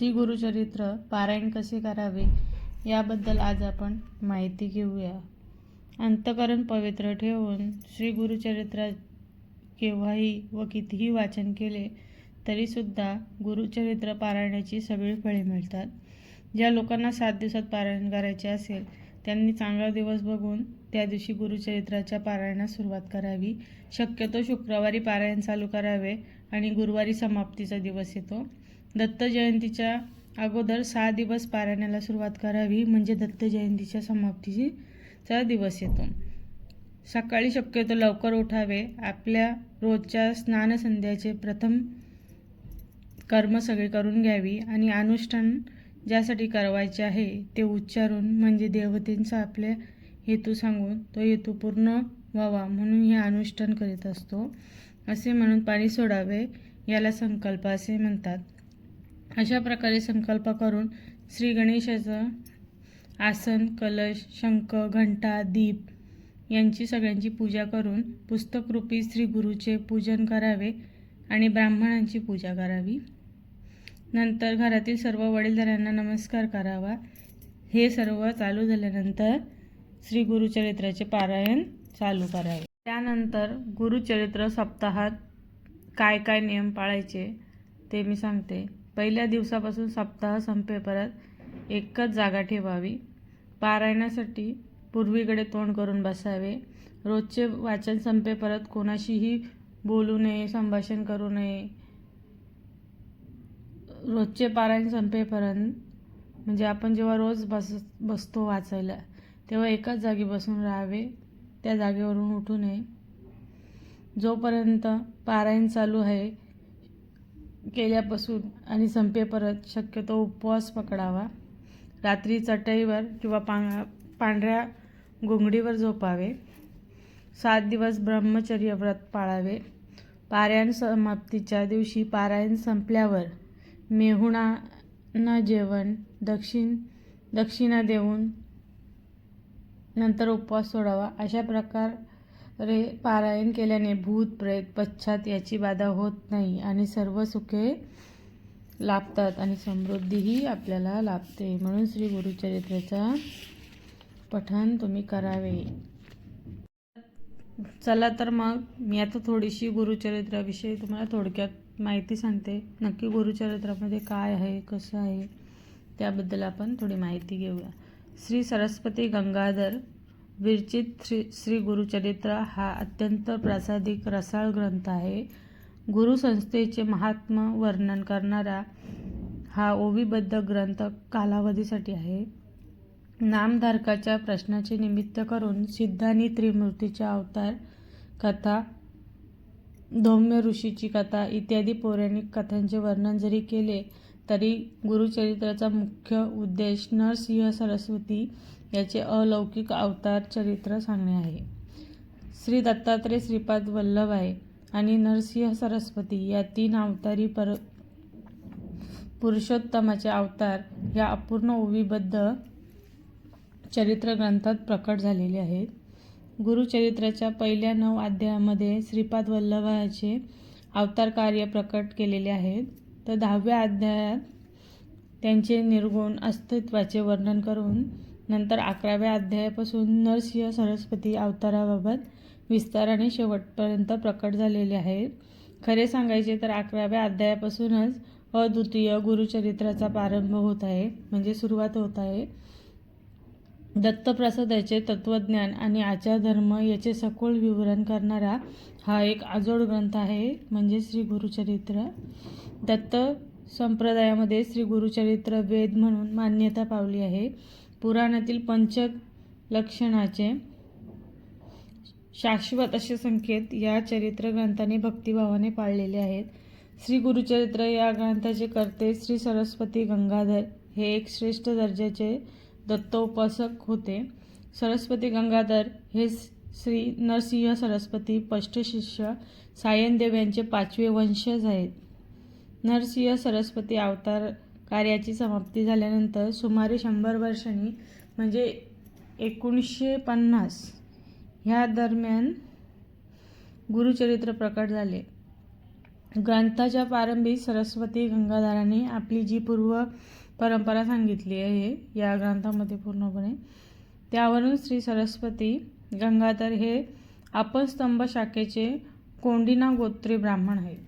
श्री गुरुचरित्र पारायण कसे करावे याबद्दल आज आपण माहिती घेऊया. अंतकरण पवित्र ठेवून श्री गुरुचरित्र केव्हाही व कितीही वाचन केले तरीसुद्धा गुरुचरित्र पारायणाची सगळी फळे मिळतात. ज्या लोकांना सात दिवसात पारायण करायचे असेल त्यांनी चांगला दिवस बघून त्या दिवशी गुरुचरित्राच्या पारायणास सुरुवात करावी. शक्यतो शुक्रवारी पारायण चालू करावे आणि गुरुवारी समाप्तीचा दिवस येतो. दत्त जयंतीच्या अगोदर सहा दिवस पारायणाला सुरुवात करावी म्हणजे दत्त जयंतीच्या समाप्तीचा दिवस येतो. सकाळी शक्यतो लवकर उठावे. आपल्या रोजच्या स्नानसंध्याचे प्रथम कर्म सगळे करून घ्यावी आणि अनुष्ठान ज्यासाठी करवायचे आहे ते उच्चारून म्हणजे देवतेंचा आपल्या हेतू सांगून तो हेतू पूर्ण व्हावा म्हणून हे अनुष्ठान करीत असतो. असे म्हणून पाणी सोडावे याला संकल्प असे म्हणतात. अशा प्रकारे संकल्प करून श्री गणेशाचं आसन कलश शंख घंटा दीप यांची सगळ्यांची पूजा करून पुस्तकरूपी श्री गुरुचे पूजन करावे आणि ब्राह्मणांची पूजा करावी. नंतर घरातील सर्व वडीलधाऱ्यांना नमस्कार करावा. हे सर्व चालू झाल्यानंतर श्री गुरुचरित्राचे पारायण चालू करावे. त्यानंतर गुरुचरित्र सप्ताहात काय काय नियम पाळायचे ते मी सांगते. पहिल्या दिवसापासून सप्ताह संपेपर्यंत एकच जागा ठेवावी. पारायणासाठी पूर्वीकडे तोंड करून बसावे. रोजचे वाचन संपेपर्यंत कोणाशीही बोलू नये संभाषण करू नये. रोजचे पारायण संपेपर्यंत म्हणजे आपण जेव्हा रोज बस बसतो वाचायला तेव्हा एकाच जागी बसून राहावे त्या जागेवरून उठू नये. जोपर्यंत पारायण चालू आहे केल्यापासून आणि संपेपर्यंत शक्यतो उपवास पकडावा. रात्री चटईवर किंवा पा पांढऱ्या घोंगडीवर झोपावे. सात दिवस ब्रह्मचर्य व्रत पाळावे. पारायण समाप्तीच्या दिवशी पारायण संपल्यावर मेहुणांना जेवण दक्षिण दक्षिणा देऊन नंतर उपवास सोडावा. अशा प्रकार पारायण केल्याने भूत प्रेत पश्चात याची बाधा होत नाही आणि सर्व सुखे लाभतात आणि समृद्धीही आपल्याला लाभते. म्हणून श्री गुरुचरित्राचा पठण तुम्ही करावे. चला तर मग मी आता थोडीशी गुरुचरित्राविषयी तुम्हाला थोडक्यात माहिती सांगते. नक्की गुरुचरित्रामध्ये काय आहे कसं आहे त्याबद्दल आपण थोडी माहिती घेऊया. श्री सरस्वती गंगाधर विरचित श्री श्री गुरुचरित्र हा अत्यंत प्रासादिक रसाळ ग्रंथ आहे. गुरुसंस्थेचे महात्म वर्णन करणारा हा ओवीबद्ध ग्रंथ कालावधीसाठी आहे. नामधारकाच्या प्रश्नाचे निमित्त करून सिद्धांनी त्रिमूर्तीच्या अवतार कथा धौम्य ऋषीची कथा इत्यादी पौराणिक कथांचे वर्णन जरी केले तरी गुरुचरित्राचा मुख्य उद्देश नरसिंह सरस्वती याचे अलौकिक अवतार चरित्र सांगणे आहे. श्री दत्तात्रय श्रीपाद वल्लभ आहे आणि नरसिंह सरस्वती या तीन अवतारी पर पुरुषोत्तमाचे अवतार या अपूर्ण ओवीबद्ध चरित्र ग्रंथात प्रकट झालेले आहेत. गुरुचरित्राच्या पहिल्या नऊ अध्यायामध्ये श्रीपाद वल्लभाचे अवतार कार्य प्रकट केलेले आहेत. तर दहाव्या अध्यायात त्यांचे निर्गुण अस्तित्वाचे वर्णन करून नंतर अकराव्या अध्यायापासून नरसिंह सरस्वती अवताराबाबत विस्ताराने शेवटपर्यंत प्रकट झालेले आहे. खरे सांगायचे तर अकराव्या अध्यायापासूनच अद्वितीय गुरुचरित्राचा प्रारंभ होत आहे म्हणजे सुरुवात होत आहे. दत्तप्रसादाचे तत्त्वज्ञान आणि आचारधर्म याचे सखोल विवरण करणारा हा एक आजोड ग्रंथ आहे म्हणजे श्री गुरुचरित्र. दत्त संप्रदायामध्ये श्री गुरुचरित्र वेद म्हणून मान्यता पावली आहे. पुराणातील पंचक लक्षणाचे शाश्वत असे संकेत या चरित्र ग्रंथाने भक्तिभावाने पाळलेले आहेत. श्री गुरुचरित्र या ग्रंथाचे कर्ते श्री सरस्वती गंगाधर हे एक श्रेष्ठ दर्जाचे दत्तोपासक होते. सरस्वती गंगाधर हे श्री नरसिंह सरस्वती पष्टशिष्य सायनदेव यांचे पाचवे वंशज आहेत. नरसिंह सरस्वती अवतार कार्याची समाप्ती झाल्यानंतर सुमारे शंभर वर्षांनी म्हणजे एकोणीसशे पन्नास ह्या दरम्यान गुरुचरित्र प्रकट झाले. ग्रंथाच्या प्रारंभी सरस्वती गंगाधरांनी आपली जी पूर्व परंपरा सांगितली आहे या ग्रंथामध्ये पूर्णपणे. त्यावरून श्री सरस्वती गंगाधर हे अपस्तंभ शाखेचे कोंडिना गोत्री ब्राह्मण आहेत.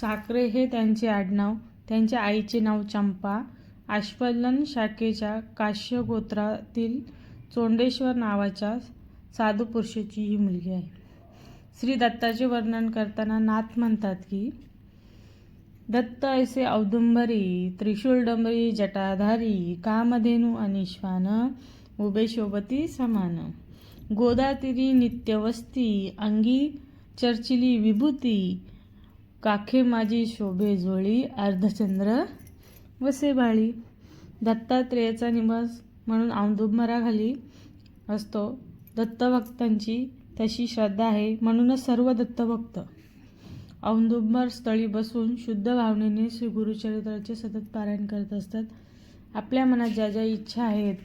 साखरे हे त्यांचे आडनाव त्यांच्या आईचे नाव चंपा आश्वलन शाखेच्या काश्य गोत्रातील चोंडेश्वर नावाच्या साधू पुरुषाची ही मुलगी आहे. श्री दत्ताचे वर्णन करताना नाथ म्हणतात की दत्त ऐसे औदुंबरी त्रिशूलडंबरी जटाधारी कामधेनू श्वान उभे शोभती समान. गोदातिरी नित्यवस्ती अंगी चर्चिली विभूती काखे माझी शोभे जोळी अर्धचंद्र वसे बाळी. दत्तात्रेयाचा निवास म्हणून औदुंबराखाली असतो. दत्तभक्तांची तशी श्रद्धा आहे म्हणूनच सर्व दत्तभक्त औदुंबर स्थळी बसून शुद्ध भावनेने श्री गुरुचरित्राचे सतत पारायण करत असतात. आपल्या मनात ज्या ज्या इच्छा आहेत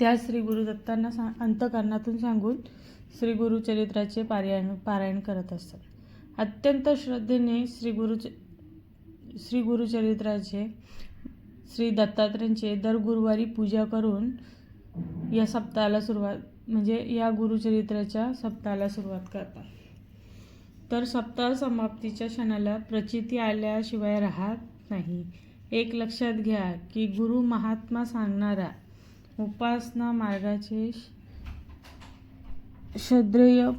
त्या श्री गुरुदत्तांना सा अंतकरणातून सांगून श्री गुरुचरित्राचे पारायण पारायण करत असतात. अत्यंत श्रद्धेने श्री गुरुच श्री गुरुचरित्राचे श्री दत्तात्रेयांचे दर गुरुवारी पूजा करून या सप्ताहाला सुरुवात म्हणजे या गुरुचरित्राच्या सप्ताहाला सुरुवात करतात. तर सप्ताह समाप्तीच्या क्षणाला प्रचिती आल्याशिवाय राहत नाही. एक लक्षात घ्या की गुरु महात्मा सांगणारा उपासना मार्गाचे श्रद्धेय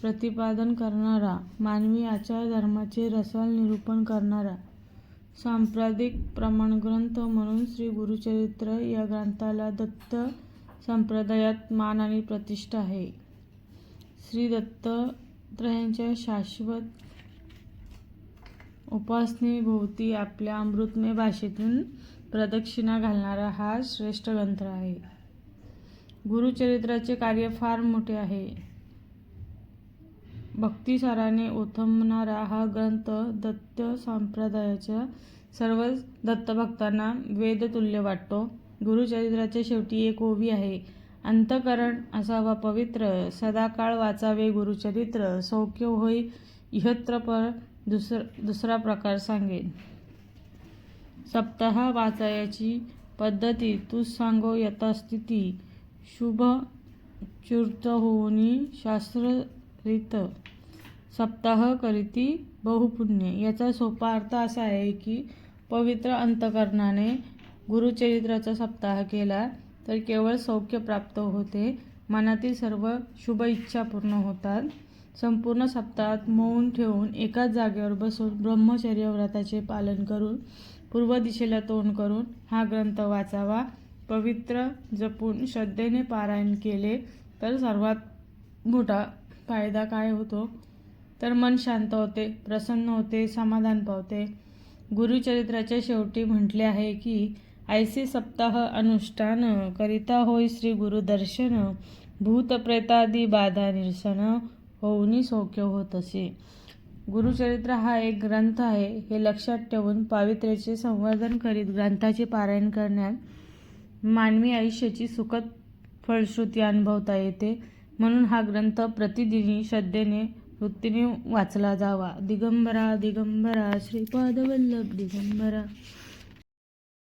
प्रतिपादन करणारा मानवी आचार धर्माचे रसाल निरूपण करणारा सांप्रदायिक प्रमाणग्रंथ म्हणून श्री गुरुचरित्र या ग्रंथाला दत्त संप्रदायात मान आणि प्रतिष्ठा आहे. श्री दत्तात्रयांच्या शाश्वत उपासनेभोवती आपल्या अमृतमय भाषेतून प्रदक्षिणा घालणारा हा श्रेष्ठ ग्रंथ आहे. गुरुचरित्राचे कार्य फार मोठे आहे. भक्तिसाराने ओथंबणारा हा ग्रंथ दत्त संप्रदायाच्या सर्व दत्तभक्तांना वेदतुल्य वाटतो. गुरुचरित्राच्या शेवटी एक ओवी आहे. अंतकरण असावा पवित्र सदाकाळ वाचावे गुरुचरित्र सौख्य होई इहत्र पर दुसर दुसरा प्रकार सांगेन. सप्ताह वाचायची पद्धती तूच सांगो यथास्थिती शुभ चूर्त होऊनी शास्त्ररीत. सप्ताह करीती बहुपुण्य याचा सोपा अर्थ असा आहे की पवित्र अंतकरणाने गुरुचरित्राचा सप्ताह केला तर केवळ सौख्य प्राप्त होते. मनातील सर्व शुभ इच्छा पूर्ण होतात. संपूर्ण सप्ताहात मौन ठेवून एकाच जागेवर बसून ब्रह्मचर्य व्रताचे पालन करून पूर्व दिशेला तोंड करून हा ग्रंथ वाचावा. पवित्र जपून श्रद्धेने पारायण केले तर सर्वात मोठा फायदा काय होतो? तर मन शांत होते प्रसन्न होते समाधान पावते. गुरुचरित्राच्या शेवटी म्हटले आहे की ऐसे सप्ताह अनुष्ठान करिता होय श्री गुरुदर्शन भूतप्रेतादी बाधा निरसन होऊनी सौख्य होत असे गुरुचरित्र हा एक ग्रंथ आहे. हे लक्षात ठेवून पावित्र्याचे संवर्धन करीत ग्रंथाचे पारायण करण्यात मानवी आयुष्याची सुखद फलश्रुती अनुभवता येते. म्हणून हा ग्रंथ प्रतिदिनी श्रद्धेने वृत्तीने वाचला जावा. दिगंबरा दिगंबरा श्रीपादवल्लभ दिगंबरा.